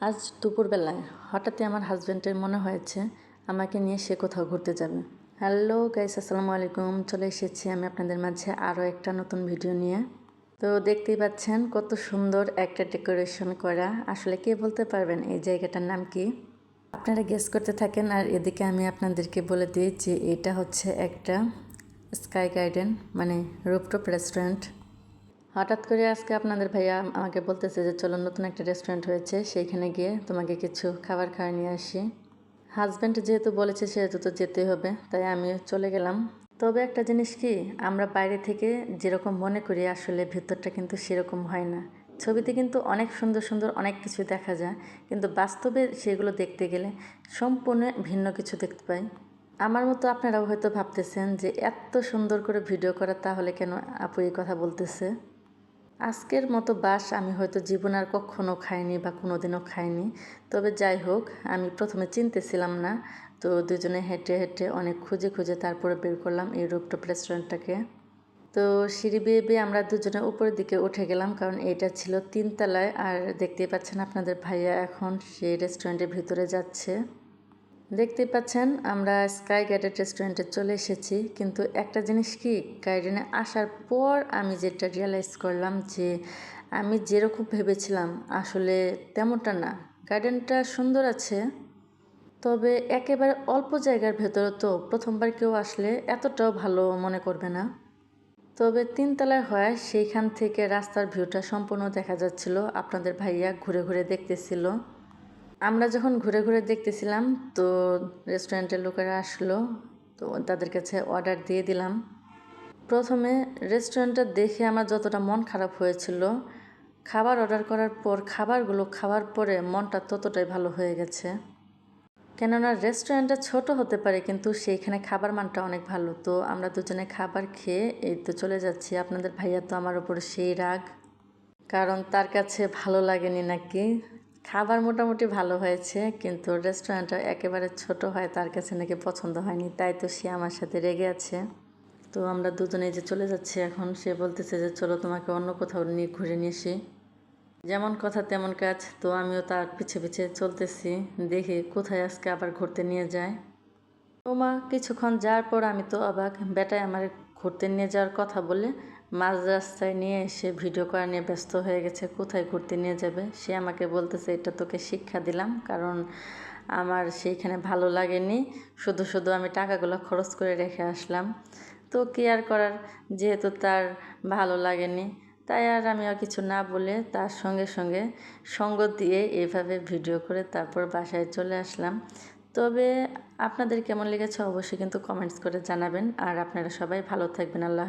আজ দুপুরবেলায় হঠাৎই আমার হাজব্যান্ডের মনে হয়েছে আমাকে নিয়ে সে কোথাও ঘুরতে যাবে। হ্যালো গাইস আসসালামু আলাইকুম। চলে এসেছি আমি আপনাদের মাঝে আরও একটা নতুন ভিডিও নিয়ে। তো দেখতেই পাচ্ছেন কত সুন্দর একটা ডেকোরেশন করা। আসলে কে বলতে পারবেন এই জায়গাটার নাম কি? আপনারা গেস করতে থাকেন আর এদিকে আমি আপনাদেরকে বলে দিই যে এটা হচ্ছে একটা স্কাই গার্ডেন মানে রুপটপ রেস্টুরেন্ট হঠাৎ করে আজকে আপনাদের ভাইয়া আমাকে বলতেছে যে, চলো নতুন একটা রেস্টুরেন্ট হয়েছে, সেইখানে গিয়ে তোমাকে কিছু খাবার খাওয়া নিয়ে আসি। হাজব্যান্ড যেহেতু বলেছে সেহেতু তো যেতে হবে, তাই আমি চলে গেলাম। তবে একটা জিনিস কি, আমরা বাইরে থেকে যেরকম মনে করি, আসলে ভেতরটা কিন্তু সেরকম হয় না। ছবিতে কিন্তু অনেক সুন্দর সুন্দর অনেক কিছু দেখা যায়, কিন্তু বাস্তবে সেগুলো দেখতে গেলে সম্পূর্ণ ভিন্ন কিছু দেখতে পাই। আমার মতো আপনারাও হয়তো ভাবতেছেন যে, এত সুন্দর করে ভিডিও করা, তাহলে কেন আপু এই কথা বলতেছে? আজকের মতো বাস আমি হয়তো জীবন আর কখনও খাইনি বা কোনো দিনও খাইনি। তবে যাই হোক, আমি প্রথমে চিনতেছিলাম না, তো দুজনে হেঁটে হেঁটে অনেক খুঁজে খুঁজে তারপরে বের করলাম এই রুপটপ রেস্টুরেন্টটাকে। তো সিঁড়ি বেয়ে বেয়ে আমরা দুজনে উপরের দিকে উঠে গেলাম, কারণ এটা ছিল তিনতলায়। আর দেখতেই পাচ্ছেন আপনাদের ভাইয়া এখন সেই রেস্টুরেন্টের ভিতরে যাচ্ছে। দেখতেই পাচ্ছেন, আমরা স্কাই গাইডেড রেস্টুরেন্টে চলে এসেছি। কিন্তু একটা জিনিস কি গার্ডেনে আসার পর আমি যেটা রিয়েলাইজ করলাম যে, আমি যেরকম ভেবেছিলাম, আসলে তেমনটা না। গার্ডেনটা সুন্দর আছে, তবে একেবারে অল্প জায়গার ভেতরে তো প্রথমবার কেউ আসলে এতটাও ভালো মনে করবে না। তবে তিনতলায় হয়, সেইখান থেকে রাস্তার ভিউটা সম্পূর্ণ দেখা যাচ্ছিল, আপনাদের ভাইয়া ঘুরে ঘুরে দেখতেছিল। আমরা যখন ঘুরে ঘুরে দেখতেছিলাম, তো রেস্টুরেন্টের লোকেরা আসলো, তো তাদের কাছে অর্ডার দিয়ে দিলাম। প্রথমে রেস্টুরেন্টটা দেখে আমার যতটা মন খারাপ হয়েছিল, খাবার অর্ডার করার পর, খাবারগুলো খাওয়ার পরে মনটা ততটাই ভালো হয়ে গেছে। কেননা রেস্টুরেন্টটা ছোট হতে পারে, কিন্তু সেইখানে খাবার মানটা অনেক ভালো। তো আমরা দুজনে খাবার খেয়ে এই তো চলে যাচ্ছি। আপনাদের ভাইয়া তো আমার উপরে সেই রাগ। কারণ তার কাছে ভালো লাগেনি নাকি? খাবার মোটামুটি ভালো হয়েছে, কিন্তু রেস্টুরেন্টটা একেবারে ছোট হয়, তার কাছে নাকি পছন্দ হয়নি, তাই তো সে আমার সাথে রেগে আছে। তো আমরা দুজনে যে চলে যাচ্ছি এখন, সে বলতেছে যে চলো তোমাকে অন্য কোথাও নিয়ে ঘুরে নিয়ে আসি। যেমন কথা তেমন কাজ, তো আমিও তার পিছে পিছে চলতেছি, দেখি কোথায় আজকে আবার ঘুরতে নিয়ে যায়। ও মা কিছুক্ষণ যাওয়ার পর আমি তো অবাক, বেটায় আমার ঘুরতে নিয়ে যাওয়ার কথা বলে মাঝ রাস্তায় নিয়ে এসে ভিডিও করা নিয়ে ব্যস্ত হয়ে গেছে, কোথায় ঘুরতে নিয়ে যাবে? সে আমাকে বলতেছে, এটা তোকে শিক্ষা দিলাম, কারণ আমার সেইখানে ভালো লাগেনি। শুধু শুধু আমি টাকাগুলো খরচ করে রেখে আসলাম। তো কি আর করার? যেহেতু তার ভালো লাগেনি, তাই আর আমিও কিছু না বলে তার সঙ্গে সঙ্গে সঙ্গ দিয়ে এভাবে ভিডিও করে তারপর বাসায় চলে আসলাম। তবে আপনাদের কেমন লেগেছে অবশ্যই কিন্তু কমেন্টস করে জানাবেন। আর আপনারা সবাই ভালো থাকবেন, আল্লাহ